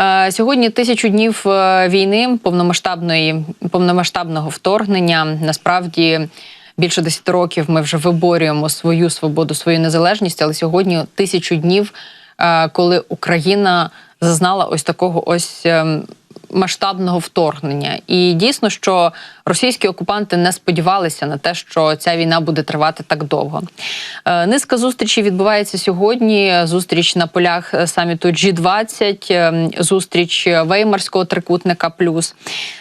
Е, Сьогодні тисячу днів е, війни, повномасштабної повномасштабного вторгнення. Насправді більше 10 років ми вже виборюємо свою свободу, свою незалежність. Але сьогодні тисячу днів, е, коли Україна зазнала ось такого ось. Масштабного вторгнення, і дійсно, що російські окупанти не сподівалися на те, що ця війна буде тривати так довго. Е, Низка зустрічей відбувається сьогодні. Зустріч на полях е, саміту G20, е, зустріч Веймарського трикутника. Плюс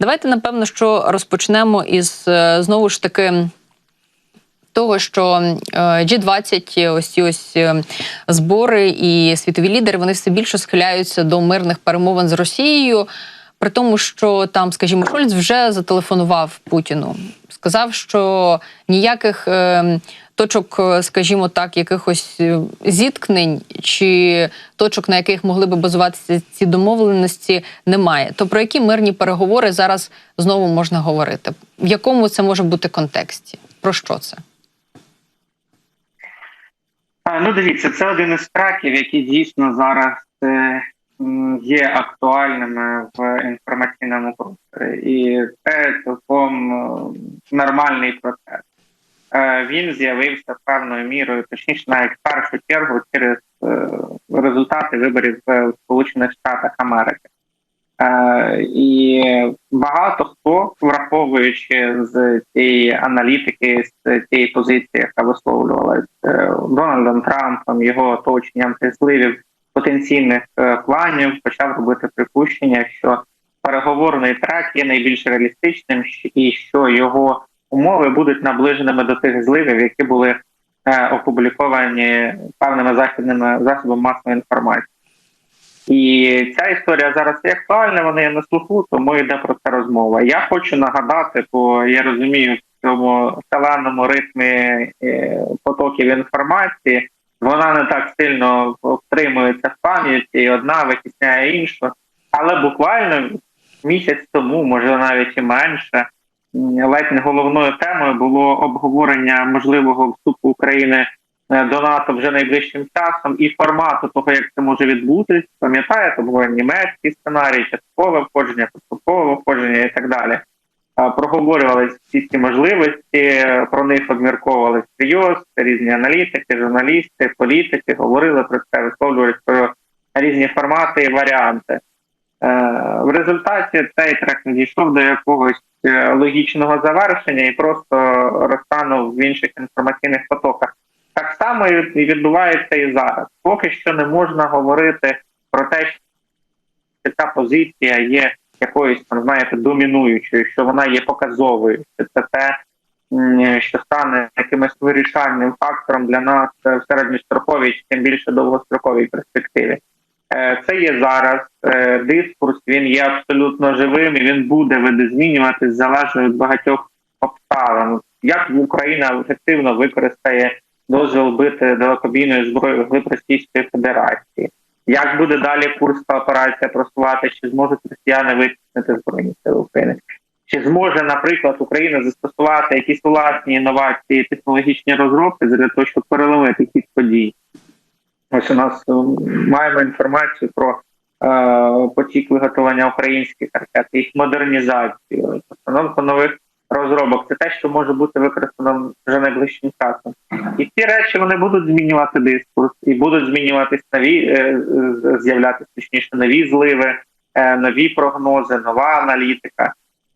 давайте напевно, що розпочнемо із знову ж таки. Того, що е, G20, ось ці ось збори і світові лідери, вони все більше схиляються до мирних перемовин з Росією. При тому, що там, скажімо, Шольц вже зателефонував Путіну, сказав, що ніяких е, точок, е, скажімо так, якихось е, зіткнень чи точок, на яких могли би базуватися ці домовленості, немає. То про які мирні переговори зараз знову можна говорити? В якому це може бути контексті? Про що це? Ну, дивіться, це один із треків, які дійсно зараз е, є актуальними в інформаційному просторі, і це цілком нормальний процес. Е, Він з'явився певною мірою, точніше, навіть в першу чергу через е, результати виборів в Сполучених Штатах Америки. Е, І багато хто, враховуючи з цієї аналітики, з цієї позиції, яка висловлювалася Дональдом Трампом, його оточенням зливів потенційних е, планів, почав робити припущення, що переговорний трек є найбільш реалістичним і що його умови будуть наближеними до тих зливів, які були е, опубліковані певними західними засобами масової інформації. І ця історія зараз є актуальна, вона є на слуху, тому йде про це розмова. Я хочу нагадати, бо я розумію, в цьому шаленому ритмі е, потоків інформації вона не так сильно втримується в пам'яті, і одна витісняє іншу. Але буквально місяць тому, може навіть і менше, ледь не головною темою було обговорення можливого вступу України е, до НАТО вже найближчим часом і формату того, як це може відбутись. Пам'ятаєте, був німецький сценарій, часткове входження, поступове входження і так далі. А, Проговорювалися всі ці можливості, про них обмірковували серйоз, різні аналітики, журналісти, політики говорили про це, висловлювали про різні формати і варіанти. Е, В результаті цей трек не дійшов до якогось е, логічного завершення і просто розтанув в інших інформаційних потоках. Так само і відбувається і зараз. Поки що не можна говорити про те, що ця позиція є якоюсь там, знаєте, домінуючою, що вона є показовою, що це те, що стане якимось вирішальним фактором для нас е, в середньостроковій, чи тим більше довгостроковій перспективі. Е, Це є зараз е, дискурс, він є абсолютно живим і він буде видозмінюватись залежно від багатьох обставин. Як Україна ефективно використає дозвіл бити далекобійною зброєю в Російської Федерації? Як буде далі курська операція просувати? Чи зможуть росіяни витіснити збройні сили України? Чи зможе, наприклад, Україна застосувати якісь власні інновації, технологічні розробки для того, щоб переломити хід подій? Ось у нас ем, маємо інформацію про е, потік виготовлення українських ракет, їх модернізацію, постановку нових розробок. Це те, що може бути використано вже найближчим часом. І ці речі вони будуть змінювати дискурс, і будуть змінюватись нові, е, з'являтися точніше нові зливи, е, нові прогнози, нова аналітика.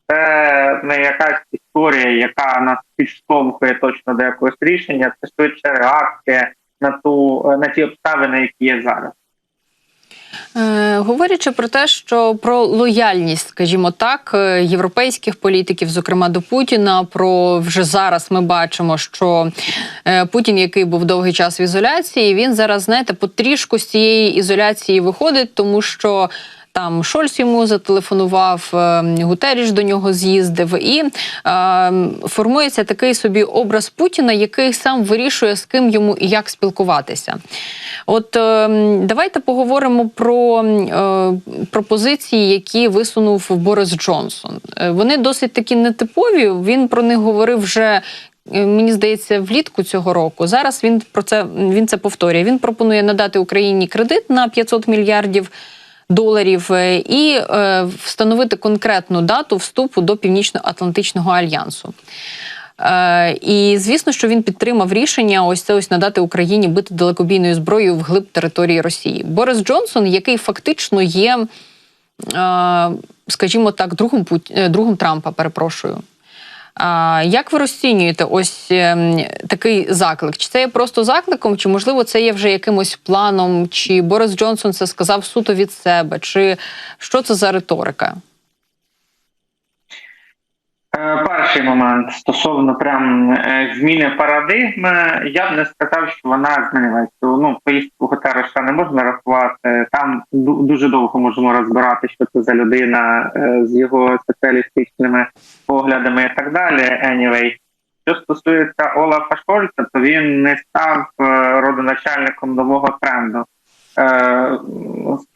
Це не якась історія, яка нас підштовхує точно до якогось рішення. Це швидше реакція на ту на ті обставини, які є зараз. Е, говорячи про те, що про лояльність, скажімо так, е, європейських політиків, зокрема до Путіна, про вже зараз ми бачимо, що е, Путін, який був довгий час в ізоляції, він зараз, знаєте, потрішку з цієї ізоляції виходить, тому що. Там Шольц йому зателефонував, е, Гутеріш до нього з'їздив, і е, формується такий собі образ Путіна, який сам вирішує, з ким йому і як спілкуватися. От е, давайте поговоримо про е, пропозиції, які висунув Борис Джонсон. Е, Вони досить такі нетипові. Він про них говорив вже. е, Мені здається, влітку цього року зараз він про це він це повторює. Він пропонує надати Україні кредит на 500 мільярдів доларів, е, і е, встановити конкретну дату вступу до Північно-Атлантичного альянсу. Е, і звісно, що він підтримав рішення ось це ось надати Україні бити далекобійною зброєю вглиб території Росії. Борис Джонсон, який фактично є, скажімо так, другом другом Трампа, перепрошую. А як ви розцінюєте ось ем, такий заклик? Чи це є просто закликом, чи можливо це є вже якимось планом? Чи Борис Джонсон це сказав суто від себе? Чи що це за риторика? Е, Перший момент стосовно прям е, зміни парадигми, я б не сказав, що вона змінилася. Ну, поїздку Гутерреша не можна рахувати. Там дуже довго можемо розбирати, що це за людина е, з його соціалістичними поглядами і так далі. Anyway. Що стосується Олафа Шольца, то він не став е, родоначальником нового тренду.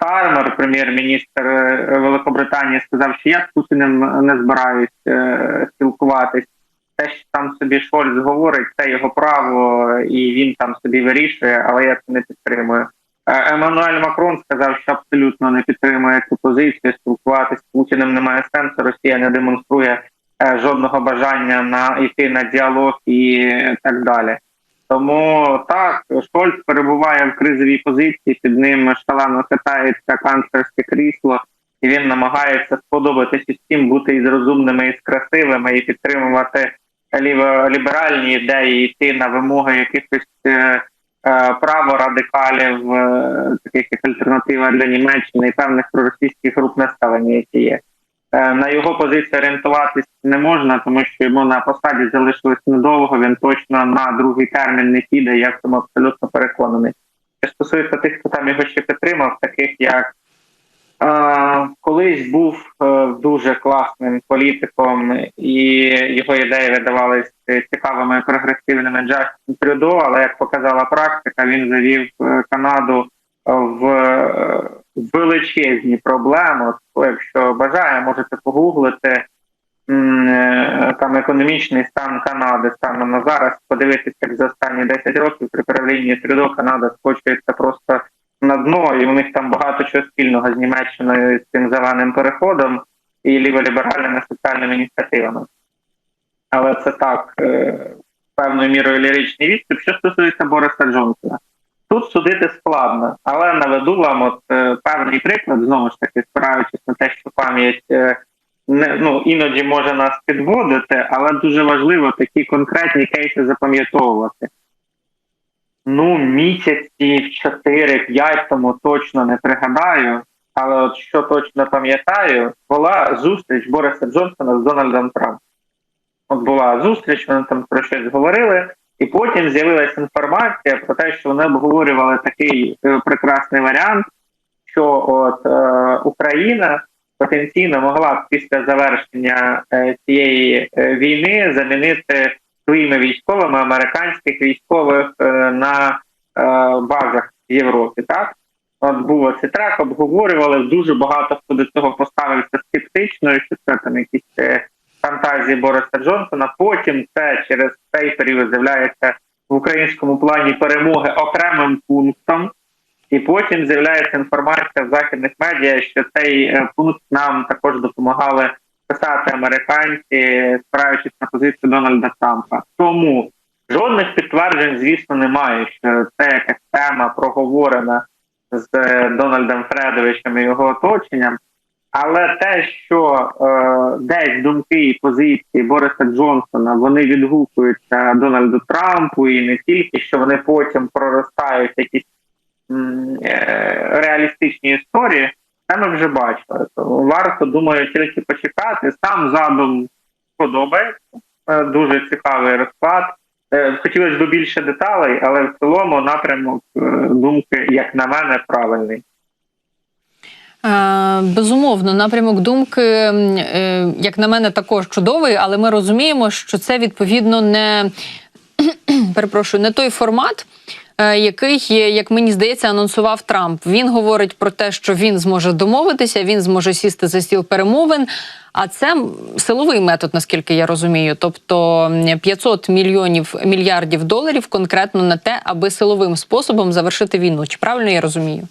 Стармер, прем'єр-міністр е, Великобританії, сказав, що я з Путіним не збираюсь е, спілкуватись. Те, що там собі Шольц говорить, це його право, і він там собі вирішує, але я це не підтримую. Е, Еммануель Макрон сказав, що абсолютно не підтримує цю позицію. Спілкуватися з Путіним немає сенсу. Росія не демонструє жодного бажання на йти на діалог і так далі. Тому так, Шольц перебуває в кризовій позиції, під ним шалено хитається канцлерське крісло, і він намагається сподобатися всім, бути і розумними, і з красивими, і підтримувати ліберальні ідеї, йти на вимоги якихось е, е, праворадикалів, е, таких як альтернатива для Німеччини і певних проросійських груп населення, які є. Е, На його позицію орієнтуватись не можна, тому що йому на посаді залишилось недовго. Він точно на другий термін не піде. Я в цьому абсолютно переконаний. Що стосується тих, хто там його ще підтримав, таких як е, колись був е, дуже класним політиком, і його ідеї видавались цікавими прогресивними Джастін Трюдо, але як показала практика, він завів е, Канаду в е, величезні проблеми. Якщо бажає, можете погуглити е, там економічний стан Канади станом на зараз, подивитися, як за останні 10 років при правлінні Трюдо Канада скочується просто на дно, і у них там багато чого спільного з Німеччиною з цим зеленим переходом і ліволіберальними соціальними ініціативами. Але це так, е, певною мірою ліричний відступ. Що стосується Бориса Джонсона, тут судити складно, але наведу вам от е, певний приклад, знову ж таки, спираючись на те, що пам'ять е, не ну іноді може нас підводити, але дуже важливо такі конкретні кейси запам'ятовувати. Ну, місяці в 4-5 тому точно не пригадаю, але от що точно пам'ятаю, була зустріч Бориса Джонсона з Дональдом Трампом. От була зустріч, вони там про щось говорили, і потім з'явилася інформація про те, що вони обговорювали такий е, прекрасний варіант, що от е, Україна потенційно могла б після завершення е, цієї е, війни замінити своїми військовими американських військових е, на е, базах в Європі. Так, от був оцей трек, обговорювали дуже багато хто до цього поставився скептично, що це там якісь е, Бориса Джонсона. Потім це через цей період з'являється в українському плані перемоги окремим пунктом. І потім з'являється інформація в західних медіа, що цей е, пункт нам також допомагали писати американці, спираючись на позицію Дональда Трампа. Тому жодних підтверджень, звісно, немає, що це якась тема проговорена з е, Дональдом Фредовичем і його оточенням. Але те, що е, десь думки і позиції Бориса Джонсона вони відгукуються Дональду Трампу і не тільки, що вони потім проростають якісь е, реалістичні історії, це ми вже бачили. Тому варто, думаю, тільки почекати. Сам задум подобається. Е, Дуже цікавий розклад. Е, Хотілося б більше деталей, але в цілому напрямок е, думки, як на мене, правильний. Е, Безумовно, напрямок думки, е, як на мене, також чудовий, але ми розуміємо, що це відповідно не перепрошую, не той формат. е, Який, як мені здається, анонсував Трамп. Він говорить про те, що він зможе домовитися, він зможе сісти за стіл перемовин. А це силовий метод, наскільки я розумію. Тобто м, 500 мільйонів мільярдів доларів конкретно на те, аби силовим способом завершити війну. Чи правильно я розумію?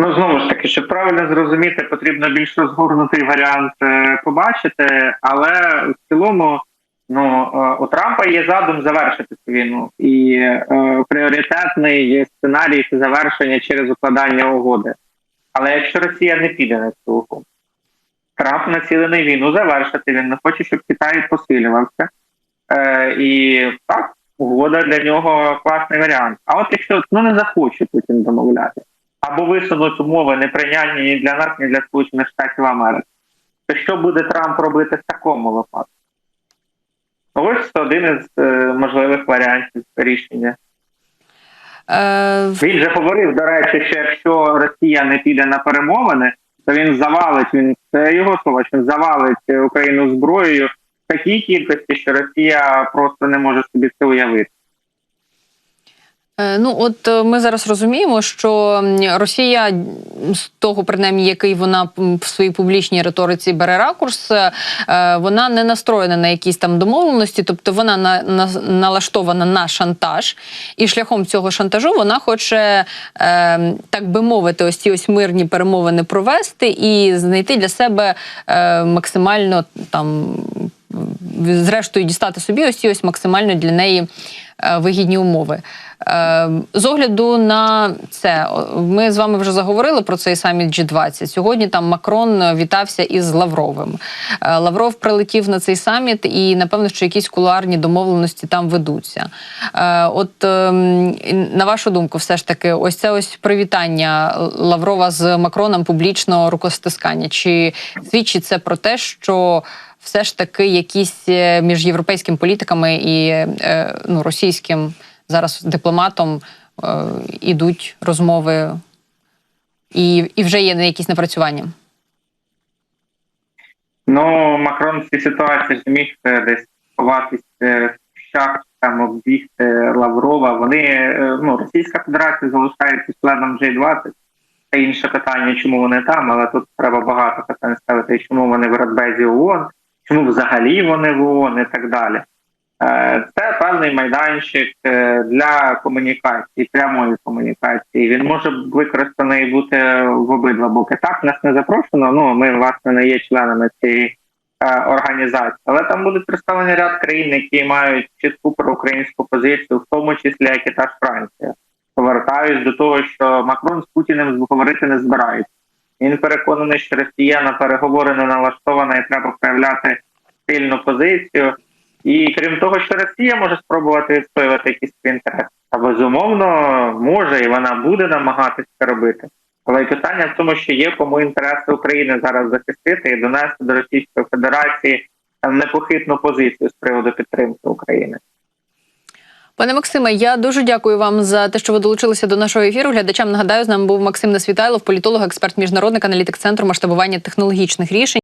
Ну знову ж таки, щоб правильно зрозуміти, потрібно більш розгорнутий варіант е, побачити, але в цілому, ну е, у Трампа є задум завершити цю війну, і е, пріоритетний сценарій це завершення через укладання угоди. Але якщо Росія не піде на цю угоду, Трамп націлений війну завершити. Він не хоче, щоб Китай посилювався. Е, і так, угода для нього класний варіант. А от якщо ну не захоче Путін домовляти, або висунуть умови неприйнятні ні для нас, ні для Сполучених Штатів Америки, то що буде Трамп робити в такому випадку? Ось це один із е, можливих варіантів рішення. Е, Він же говорив, до речі, що якщо Росія не піде на перемовини, то він завалить він це його слова, що він завалить Україну зброєю в такій кількості, що Росія просто не може собі це уявити. Е, Ну, от е, ми зараз розуміємо, що Росія з того, принаймні, який вона в своїй публічній риториці бере ракурс, е, вона не настроєна на якісь там домовленості, тобто вона на, на, налаштована на шантаж, і шляхом цього шантажу вона хоче, е, так би мовити, ось ці ось мирні перемовини провести і знайти для себе е, максимально там. Зрештою, дістати собі ось ці ось максимально для неї е, вигідні умови. Е, З огляду на це, ми з вами вже заговорили про цей саміт G20. Сьогодні там Макрон вітався із Лавровим. Е, Лавров прилетів на цей саміт, і напевно, що якісь кулуарні домовленості там ведуться. От ем, на вашу думку, все ж таки, ось це ось привітання Лаврова з Макроном публічного рукостискання. Чи свідчить це про те, що все ж таки якісь е, між європейськими політиками і е, ну, російським зараз дипломатом е, ідуть розмови, і, і вже є якісь напрацювання. Ну, Макрон в цій ситуації ж міг е, десь ховатись е, в щах, там оббігти Лаврова. Вони ну, Російська Федерація залишається членом G20. Це інше питання, чому вони там, але тут треба багато питань ставити, чому вони в Радбезі ООН, чому взагалі вони в ООН і так далі. Е, Це певний майданчик е, для комунікації, прямої комунікації. Він може використаний бути в обидва боки. Так, нас не запрошено. Ну ми власне не є членами цієї е, організації, але там будуть представлені ряд країн, які мають чітку проукраїнську позицію, в тому числі як і та ж Франція. Повертаюсь до того, що Макрон з Путіним говорити не збирається. Він переконаний, що Росія на переговори не налаштована і треба проявляти сильну позицію. І крім того, що Росія може спробувати відстоювати якісь свої інтереси, а безумовно може і вона буде намагатися це робити. Але питання в тому, що є кому інтереси України зараз захистити і донести до Російської Федерації непохитну позицію з приводу підтримки України. Пане Максиме, я дуже дякую вам за те, що ви долучилися до нашого ефіру. Глядачам нагадаю, з нами був Максим Несвітайлов, політолог, експерт, міжнародник, аналітик центру масштабування технологічних рішень.